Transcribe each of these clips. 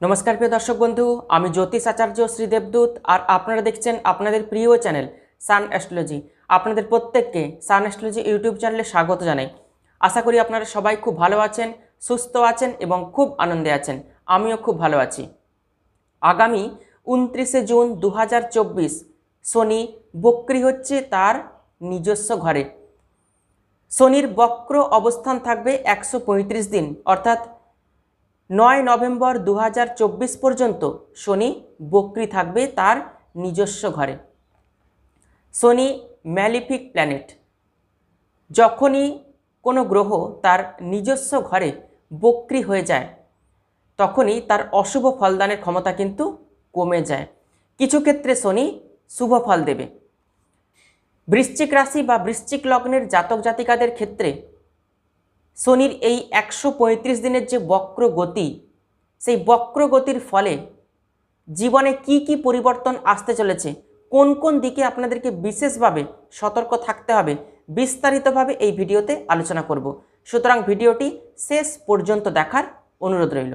নমস্কার প্রিয় দর্শক বন্ধু, আমি জ্যোতিষ আচার্য শ্রী দেবদূত আর আপনারা দেখছেন আপনাদের প্রিয় চ্যানেল সান অ্যাস্ট্রোলজি। আপনাদের প্রত্যেককে সান অ্যাস্ট্রোলজি ইউটিউব চ্যানেলে স্বাগত জানাই। আশা করি আপনারা সবাই খুব ভালো আছেন, সুস্থ আছেন এবং খুব আনন্দে আছেন। আমিও খুব ভালো আছি। আগামী উনত্রিশে জুন দু হাজার চব্বিশ শনি বক্রি হচ্ছে তার নিজস্ব ঘরে। শনির বক্র অবস্থান থাকবে একশো পঁয়ত্রিশ দিন, অর্থাৎ নয় নভেম্বর দু হাজার চব্বিশ পর্যন্ত শনি বক্রি থাকবে তার নিজস্ব ঘরে। Shani malefic planet. যখনই কোনো গ্রহ তার নিজস্ব ঘরে বক্রি হয়ে যায়, তখনই তার অশুভ ফলদানের ক্ষমতা কিন্তু কমে যায়। কিছু ক্ষেত্রে শনি শুভ ফল দেবে। বৃশ্চিক রাশি বা বৃশ্চিক লগ্নের জাতক জাতিকাদের ক্ষেত্রে শনির এই একশো পঁয়ত্রিশ দিনের যে বক্র গতি, সেই বক্র গতির ফলে জীবনে কি কি পরিবর্তন আসতে চলেছে, কোন কোন দিকে আপনাদেরকে বিশেষভাবে সতর্ক থাকতে হবে, বিস্তারিতভাবে এই ভিডিওতে আলোচনা করব। সুতরাং ভিডিওটি শেষ পর্যন্ত দেখার অনুরোধ রইল।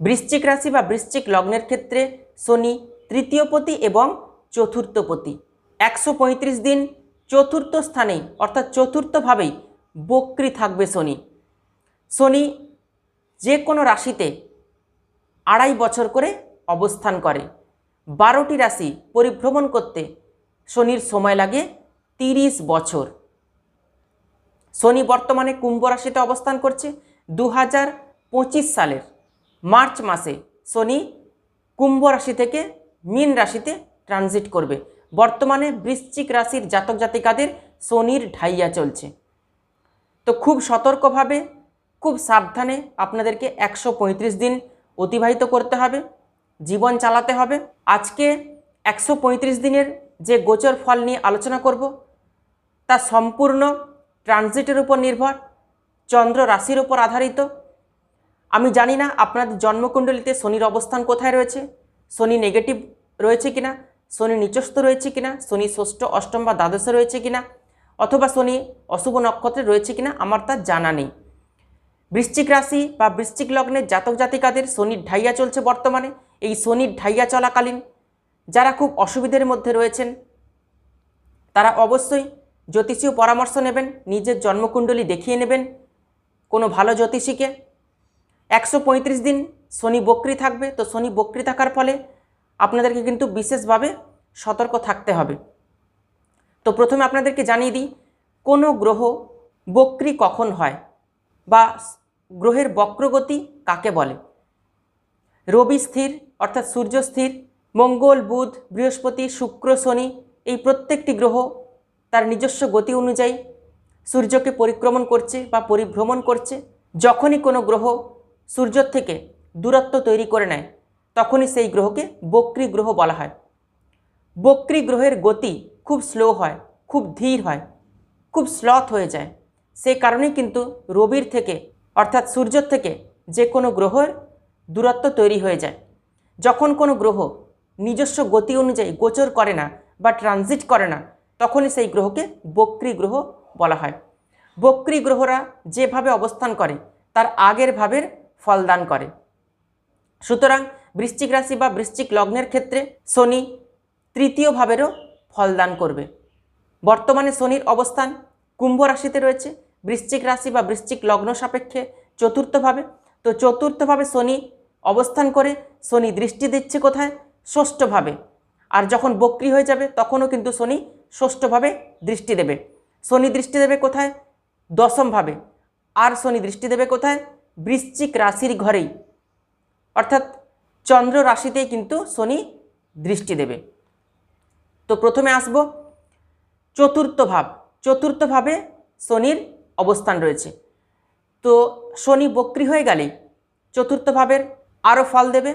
বৃশ্চিক রাশি বা বৃশ্চিক লগ্নের ক্ষেত্রে শনি তৃতীয়পতি এবং চতুর্থপতি একশো পঁয়ত্রিশ দিন চতুর্থ স্থানেই, অর্থাৎ চতুর্থভাবেই বক্রি থাকবে শনি। শনি যে কোনো রাশিতে আড়াই বছর করে অবস্থান করে। বারোটি রাশি পরিভ্রমণ করতে শনির সময় লাগে তিরিশ বছর। শনি বর্তমানে কুম্ভ রাশিতে অবস্থান করছে দু হাজার পঁচিশ সালের মার্চ মাসে। শনি কুম্ভ রাশি থেকে মীন রাশিতে ট্রানজিট করবে। বর্তমানে বৃশ্চিক রাশির জাতক জাতিকাদের শনির ঢাইয়া চলছে। তো খুব সতর্কভাবে, খুব সাবধানে আপনাদেরকে একশো পঁয়ত্রিশ দিন অতিবাহিত করতে হবে, জীবন চালাতে হবে। আজকে একশো পঁয়ত্রিশ দিনের যে গোচর ফল নিয়ে আলোচনা করব, তা সম্পূর্ণ ট্রানজিটের উপর নির্ভর, চন্দ্র রাশির উপর আধারিত। আমি জানি না আপনাদের জন্মকুণ্ডলিতে শনির অবস্থান কোথায় রয়েছে, শনি নেগেটিভ রয়েছে কিনা, শনি নিচস্থ রয়েছে কিনা, শনি ষষ্ঠ, অষ্টম বা দ্বাদশে রয়েছে কিনা। অথবা শনি অশুভ নক্ষত্রে রয়েছে কিনা আমার তা জানা নেই। বৃশ্চিক রাশি বা বৃশ্চিক লগ্নের জাতক জাতিকাদের শনির ঢাইয়া চলছে বর্তমানে। এই শনির ঢাইয়া চলাকালীন যারা খুব অসুবিধের মধ্যে রয়েছেন, তারা অবশ্যই জ্যোতিষীয় পরামর্শ নেবেন, নিজের জন্মকুণ্ডলী দেখিয়ে নেবেন কোনো ভালো জ্যোতিষীকে। একশো পঁয়ত্রিশ দিন শনি বক্রি থাকবে, তো শনি বক্রি থাকার ফলে আপনাদেরকে কিন্তু বিশেষভাবে সতর্ক থাকতে হবে। তো প্রথমে আপনাদেরকে জানিয়ে দিই, কোনো গ্রহ বক্রি কখন হয় বা গ্রহের বক্রগতি কাকে বলে? রবি স্থির, অর্থাৎ সূর্য স্থির, মঙ্গল, বুধ, বৃহস্পতি, শুক্র, শনি এই প্রত্যেকটি গ্রহ তার নিজস্ব গতি অনুযায়ী সূর্যকে পরিক্রমণ করছে বা পরিভ্রমণ করছে। যখনই কোনো গ্রহ সূর্যর থেকে দূরত্ব তৈরি করে নেয়, তখনই সেই গ্রহকে বক্রি গ্রহ বলা হয়। বক্রি গ্রহের গতি খুব স্লো হয়, খুব ধীর হয়, খুব স্লথ হয়ে যায়। সেই কারণে কিন্তু রবির থেকে, অর্থাৎ সূর্যর থেকে যে কোনো গ্রহের দূরত্ব তৈরি হয়ে যায়। যখন কোনো গ্রহ নিজস্ব গতি অনুযায়ী গোচর করে না বা ট্রানজিট করে না, তখনই সেই গ্রহকে বক্রি গ্রহ বলা হয়। বক্রি গ্রহরা যেভাবে অবস্থান করে, তার আগের ভাবের ফলদান করে। সুতরাং বৃশ্চিক রাশি বা বৃশ্চিক লগ্নের ক্ষেত্রে শনি তৃতীয় ভাবেরও ফলদান করবে। বর্তমানে শনির অবস্থান কুম্ভ রাশিতে রয়েছে, বৃশ্চিক রাশি বা বৃশ্চিক লগ্ন সাপেক্ষে চতুর্থভাবে তো চতুর্থভাবে শনি অবস্থান করে, শনি দৃষ্টি দিচ্ছে কোথায়? ষষ্ঠভাবে আর যখন বক্রি হয়ে যাবে, তখনও কিন্তু শনি ষষ্ঠভাবে দৃষ্টি দেবে। শনি দৃষ্টি দেবে কোথায়? দশমভাবে আর শনি দৃষ্টি দেবে কোথায়? বৃশ্চিক রাশির ঘরেই। অর্থাৎ চন্দ্র রাশিতেই কিন্তু শনি দৃষ্টি দেবে। তো প্রথমে আসব। চতুর্থ ভাব। চতুর্থ ভাবে শনির অবস্থান রয়েছে। তো শনি বক্রি হয়ে গেলেই চতুর্থ ভাবের আরও ফল দেবে।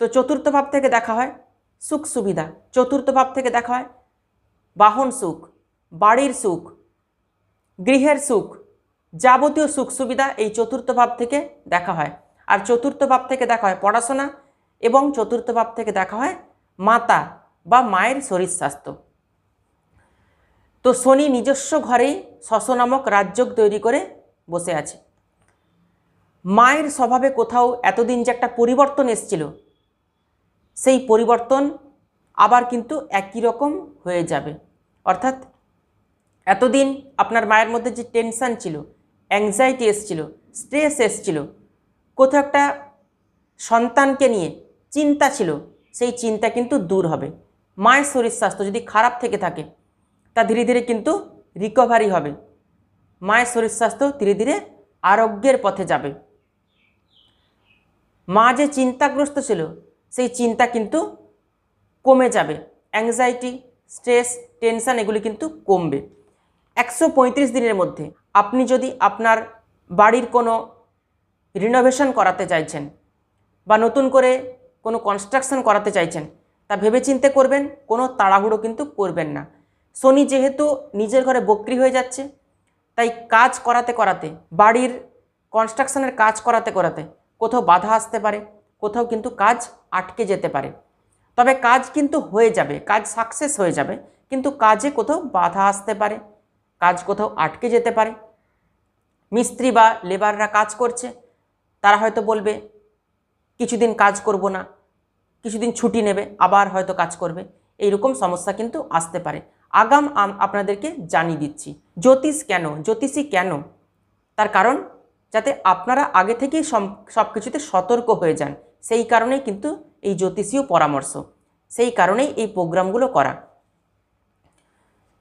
তো চতুর্থ ভাব থেকে দেখা হয় সুখ সুবিধা। চতুর্থ ভাব থেকে দেখা হয় বাহন সুখ, বাড়ির সুখ, গৃহের সুখ, যাবতীয় সুখ সুবিধা এই চতুর্থ ভাব থেকে দেখা হয়। আর চতুর্থ ভাব থেকে দেখা হয় পড়াশোনা এবং চতুর্থ ভাব থেকে দেখা হয় মাতা। বা মায়ের শরীর স্বাস্থ্য। তো শনি নিজস্ব ঘরেই শশ নামক রাজ্য তৈরি করে বসে আছে। মায়ের স্বভাবে কোথাও এতদিন যে একটা পরিবর্তন এসছিল, সেই পরিবর্তন আবার কিন্তু একই রকম হয়ে যাবে। অর্থাৎ এতদিন আপনার মায়ের মধ্যে যে টেনশান ছিল অ্যাংজাইটি এসছিল স্ট্রেস এসছিল, কোথাও একটা সন্তানকে নিয়ে চিন্তা ছিল, সেই চিন্তা কিন্তু দূর হবে। মায়ের শরীর স্বাস্থ্য যদি খারাপ থেকে থাকে, তা ধীরে ধীরে কিন্তু রিকভারি হবে। মায়ের শরীর স্বাস্থ্য ধীরে ধীরে আরোগ্যের পথে যাবে। মা যে চিন্তাগ্রস্ত ছিল, সেই চিন্তা কিন্তু কমে যাবে। অ্যাংজাইটি স্ট্রেস টেনশান এগুলি কিন্তু কমবে। একশো পঁয়ত্রিশ দিনের মধ্যে আপনি যদি আপনার বাড়ির কোনো রিনোভেশন করাতে চাইছেন বা নতুন করে কোনো কনস্ট্রাকশন করাতে চাইছেন তা ভেবেচিন্তে করবেন, কোনো তাড়াহুড়ো কিন্তু করবেন না। শনি যেহেতু নিজের ঘরে বক্রি হয়ে যাচ্ছে, তাই কাজ করাতে করাতে, বাড়ির কনস্ট্রাকশনের কাজ করাতে করাতে কোথাও বাধা আসতে পারে, কোথাও কিন্তু কাজ আটকে যেতে পারে। তবে কাজ কিন্তু হয়ে যাবে, কাজ সাকসেস হয়ে যাবে, কিন্তু কাজে কোথাও বাধা আসতে পারে, কাজ কোথাও আটকে যেতে পারে। মিস্ত্রি বা লেবাররা কাজ করছে, তারা হয়তো বলবে, কিছুদিন কাজ করব না কিছুদিন ছুটি নেবে, আবার হয়তো কাজ করবে। এইরকম সমস্যা কিন্তু আসতে পারে। আগাম আপনাদেরকে জানিয়ে দিচ্ছি, জ্যোতিষ কেন, জ্যোতিষী কেন? তার কারণ, যাতে আপনারা আগে থেকেই সব কিছুতে সতর্ক হয়ে যান, সেই কারণেই কিন্তু এই জ্যোতিষীয় পরামর্শ, সেই কারণেই এই প্রোগ্রামগুলো করা।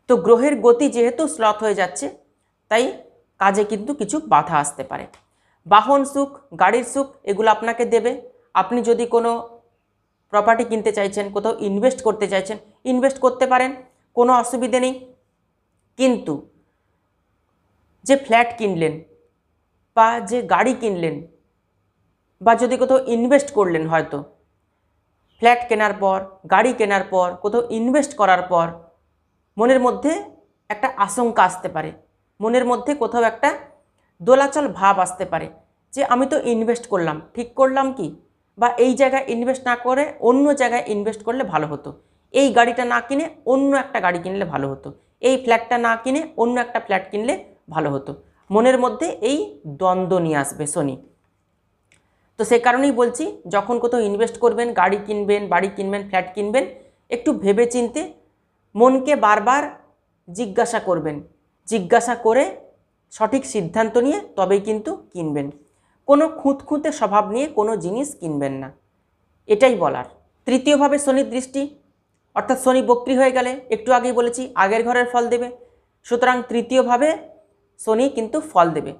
তো গ্রহের গতি যেহেতু স্লথ হয়ে যাচ্ছে, তাই কাজে কিন্তু কিছু বাধা আসতে পারে। বাহন সুখ, গাড়ির সুখ, এগুলো আপনাকে দেবে। আপনি যদি কোনো প্রপার্টি কিনতে চাইছেন, কোথাও ইনভেস্ট করতে চাইছেন ইনভেস্ট করতে পারেন, কোনো অসুবিধে নেই। কিন্তু যে ফ্ল্যাট কিনলেন বা যে গাড়ি কিনলেন বা যদি কোথাও ইনভেস্ট করলেন হয়তো ফ্ল্যাট কেনার পর, গাড়ি কেনার পর, কোথাও ইনভেস্ট করার পর, মনের মধ্যে একটা আশঙ্কা আসতে পারে। মনের মধ্যে কোথাও একটা দোলাচল ভাব আসতে পারে যে, আমি তো ইনভেস্ট করলাম, ঠিক করলাম কি? বা এই জায়গায় ইনভেস্ট না করে অন্য জায়গায় ইনভেস্ট করলে ভালো হতো। এই গাড়িটা না কিনে অন্য একটা গাড়ি কিনলে ভালো হতো। এই ফ্ল্যাটটা না কিনে অন্য একটা ফ্ল্যাট কিনলে ভালো হতো। মনের মধ্যে এই দ্বন্দ্ব নিয়ে আসবে শনি তো সে কারণেই বলছি, যখন কোথাও ইনভেস্ট করবেন, গাড়ি কিনবেন, বাড়ি কিনবেন ফ্ল্যাট কিনবেন, একটু ভেবে চিনতে মনকে বারবার জিজ্ঞাসা করবেন। জিজ্ঞাসা করে সঠিক সিদ্ধান্ত নিয়ে তবেই কিন্তু কিনবেন। কোনো খুঁতখুঁতে স্বভাব নিয়ে কোনো জিনিস কিনবেন না। এটাই বলার। তৃতীয়ভাবে শনির দৃষ্টি, অর্থাৎ শনি বক্রি হয়ে গেলে, একটু আগেই বলেছি, আগের ঘরের ফল দেবে। সুতরাং তৃতীয়ভাবে শনি কিন্তু ফল দেবে।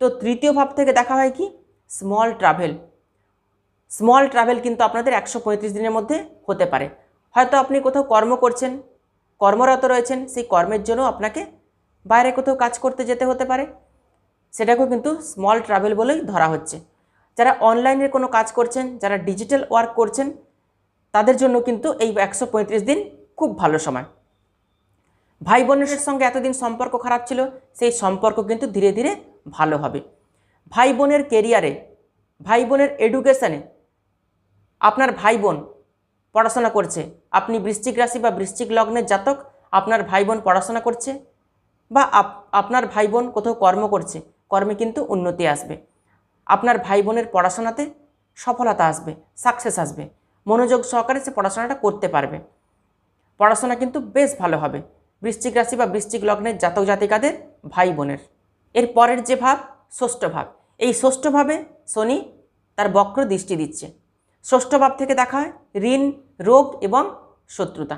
তো তৃতীয় ভাব থেকে দেখা হয় কি? স্মল ট্রাভেল স্মল ট্রাভেল কিন্তু আপনাদের একশো পঁয়ত্রিশ দিনের মধ্যে হতে পারে। হয়তো আপনি কোথাও কর্ম করছেন, কর্মরত রয়েছেন, সেই কর্মের জন্য আপনাকে বাইরে কোথাও কাজ করতে যেতে হতে পারে। সেটাকেও কিন্তু স্মল ট্রাভেল বলেই ধরা হচ্ছে। যারা অনলাইনের কোনো কাজ করছেন, যারা ডিজিটাল ওয়ার্ক করছেন, তাদের জন্য কিন্তু এই একশো পঁয়ত্রিশ দিন খুব ভালো সময়। ভাই বোনের সঙ্গে এতদিন সম্পর্ক খারাপ ছিল, সেই সম্পর্ক কিন্তু ধীরে ধীরে ভালো হবে। ভাই বোনের কেরিয়ারে ভাই বোনের এডুকেশানে আপনার ভাই বোন পড়াশোনা করছে, আপনি বৃশ্চিক রাশি বা বৃশ্চিক লগ্নের জাতক, আপনার ভাই বোন পড়াশোনা করছে বা আপনার ভাই বোন কোথাও কর্ম করছে কর্মে কিন্তু উন্নতি আসবে। আপনার ভাই বোনের পড়াশোনাতে সফলতা আসবে সাকসেস আসবে। মনোযোগ সহকারে সে পড়াশোনাটা করতে পারবে। পড়াশোনা কিন্তু বেশ ভালো হবে। বৃশ্চিক রাশি বা বৃশ্চিক লগ্নের জাতক জাতিকাদের ভাই বোনের এর পরের যে ভাব, ষষ্ঠ ভাব। এই ষষ্ঠ ভাবে শনি তার বক্র দৃষ্টি দিচ্ছে। ষষ্ঠ ভাব থেকে দেখা হয় ঋণ, রোগ এবং শত্রুতা।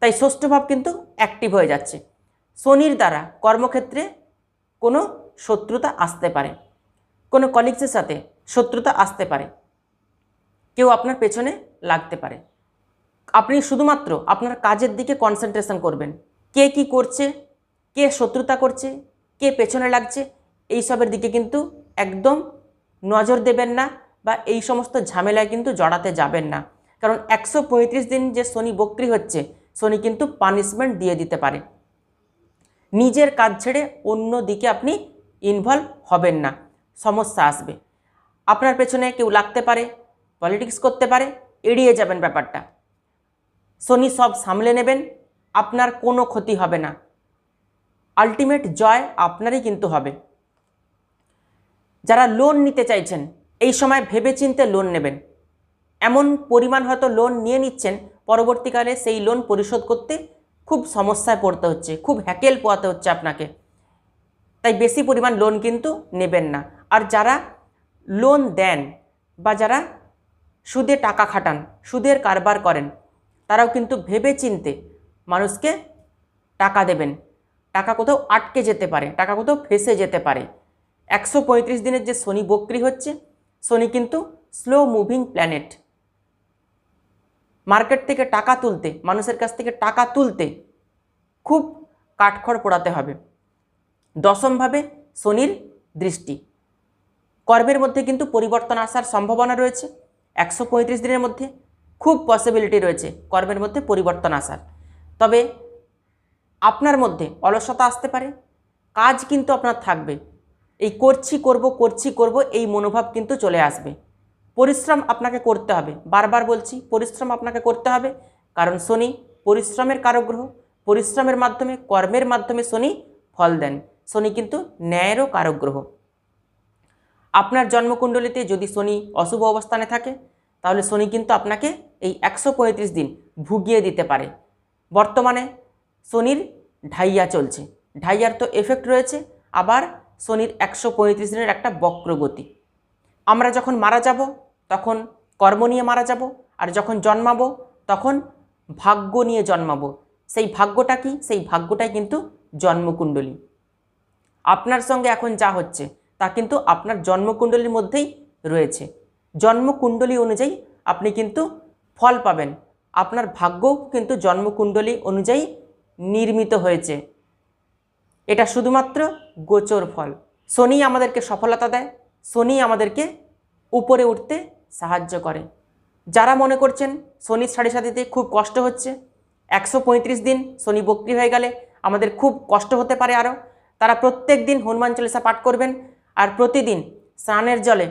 তাই ষষ্ঠ ভাব কিন্তু অ্যাক্টিভ হয়ে যাচ্ছে। শনির দ্বারা কর্মক্ষেত্রে কোনো শত্রুতা আসতে পারে। কোনো কলিগসের সাথে শত্রুতা আসতে পারে। কেউ আপনার পেছনে লাগতে পারে। আপনি শুধুমাত্র আপনার কাজের দিকে কনসেন্ট্রেশন করবেন। কে কি করছে, কে শত্রুতা করছে, কে পেছনে লাগছে এইসবের দিকে কিন্তু একদম নজর দেবেন না বা এই সমস্ত ঝামেলায় কিন্তু জড়াতে যাবেন না। কারণ একশো পঁয়ত্রিশ দিন যে শনি বক্রি হচ্ছে, শনি কিন্তু পানিশমেন্ট দিয়ে দিতে পারে। নিজের কাজ ছেড়ে অন্য দিকে আপনি ইনভলভ হবেন না, সমস্যা আসবে। আপনার পেছনে কেউ লাগতে পারে পলিটিক্স করতে পারে, এড়িয়ে যাবেন ব্যাপারটা। শনি সব সামলে নেবেন, আপনার কোনো ক্ষতি হবে না। আলটিমেট জয় আপনারই কিন্তু হবে। যারা লোন নিতে চাইছেন, এই সময় ভেবেচিন্তে লোন নেবেন। এমন পরিমাণ হয়তো লোন নিয়ে নিচ্ছেন, পরবর্তীকালে সেই লোন পরিশোধ করতে খুব সমস্যায় পড়তে হচ্ছে, খুব হ্যাকেল পোয়াতে হচ্ছে আপনাকে। তাই বেশি পরিমাণ লোন কিন্তু নেবেন না। আর যারা লোন দেন বা যারা সুদে টাকা খাটান, সুদের কারবার করেন, তারাও কিন্তু ভেবে চিনতে মানুষকে টাকা দেবেন। টাকা কোথাও আটকে যেতে পারে, টাকা কোথাও ফেসে যেতে পারে। একশো পঁয়ত্রিশ দিনের যে শনি বক্রি হচ্ছে, শনি কিন্তু স্লো মুভিং প্ল্যানেট মার্কেট থেকে টাকা তুলতে, মানুষের কাছ থেকে টাকা তুলতে খুব কাঠখড় পোড়াতে হবে। দশমভাবে শনির দৃষ্টি। কর্মের মধ্যে কিন্তু পরিবর্তন আসার সম্ভাবনা রয়েছে। একশো পঁয়ত্রিশ দিনের মধ্যে খুব পসিবিলিটি রয়েছে কর্মের মধ্যে পরিবর্তন আসার। তবে আপনার মধ্যে অলসতা আসতে পারে, কাজ কিন্তু আপনার থাকবে। এই করছি, করব করছি, করব, এই মনোভাব কিন্তু চলে আসবে। পরিশ্রম আপনাকে করতে হবে। বারবার বলছি, পরিশ্রম আপনাকে করতে হবে। কারণ শনি পরিশ্রমের কারগ্রহ পরিশ্রমের মাধ্যমে, কর্মের মাধ্যমে শনি ফল দেন। শনি কিন্তু ন্যায়েরও কারক গ্রহ আপনার জন্মকুণ্ডলিতে যদি শনি অশুভ অবস্থানে থাকে, তাহলে শনি কিন্তু আপনাকে এই একশো পঁয়ত্রিশ দিন ভুগিয়ে দিতে পারে। বর্তমানে শনির ঢাইয়া চলছে। ঢাইয়ার তো এফেক্ট রয়েছে, আবার শনির একশো পঁয়ত্রিশ দিনের একটা বক্রগতি। আমরা যখন মারা যাব, তখন কর্ম নিয়ে মারা যাব, আর যখন জন্মাবো, তখন ভাগ্য নিয়ে জন্মাবো। সেই ভাগ্যটা কি? সেই ভাগ্যটাই কিন্তু জন্মকুণ্ডলী। আপনার সঙ্গে এখন যা হচ্ছে, তা কিন্তু আপনার জন্মকুণ্ডলীর মধ্যেই রয়েছে। জন্মকুণ্ডলী অনুযায়ী আপনি কিন্তু ফল পাবেন। আপনার ভাগ্যও কিন্তু জন্মকুণ্ডলী অনুযায়ী নির্মিত হয়েছে। এটা শুধুমাত্র গোচর ফল। শনি আমাদেরকে সফলতা দেয়, শনি আমাদেরকে উপরে উঠতে সাহায্য করে। যারা মনে করছেন শনির সাড়ে সাথীতে খুব কষ্ট হচ্ছে, একশো পঁয়ত্রিশ দিন শনি বক্রি হয়ে গেলে আমাদের খুব কষ্ট হতে পারে আরও তারা প্রত্যেক দিন হনুমান চল্লিশা পাঠ করবেন আর প্রতিদিন স্নানের জলে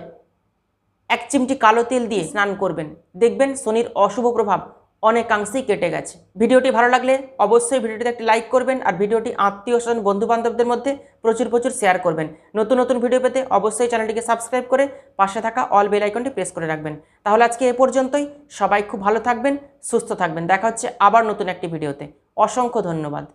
এক চিমটি কালো তেল দিয়ে স্নান করবেন। দেখবেন শনির অশুভ প্রভাব অনেকাংশেই কেটে গেছে। ভিডিওটি ভালো লাগলে অবশ্যই ভিডিওটিতে একটি লাইক করবেন আর ভিডিওটি আত্মীয় স্বজন বন্ধু বান্ধবদের মধ্যে প্রচুর প্রচুর শেয়ার করবেন। নতুন নতুন ভিডিও পেতে অবশ্যই চ্যানেলটিকে সাবস্ক্রাইব করে পাশে থাকা অল বেল আইকনটি প্রেস করে রাখবেন। তাহলে আজকে এ পর্যন্তই। সবাই খুব ভালো থাকবেন, সুস্থ থাকবেন। দেখা হচ্ছে আবার নতুন একটি ভিডিওতে অসংখ্য ধন্যবাদ।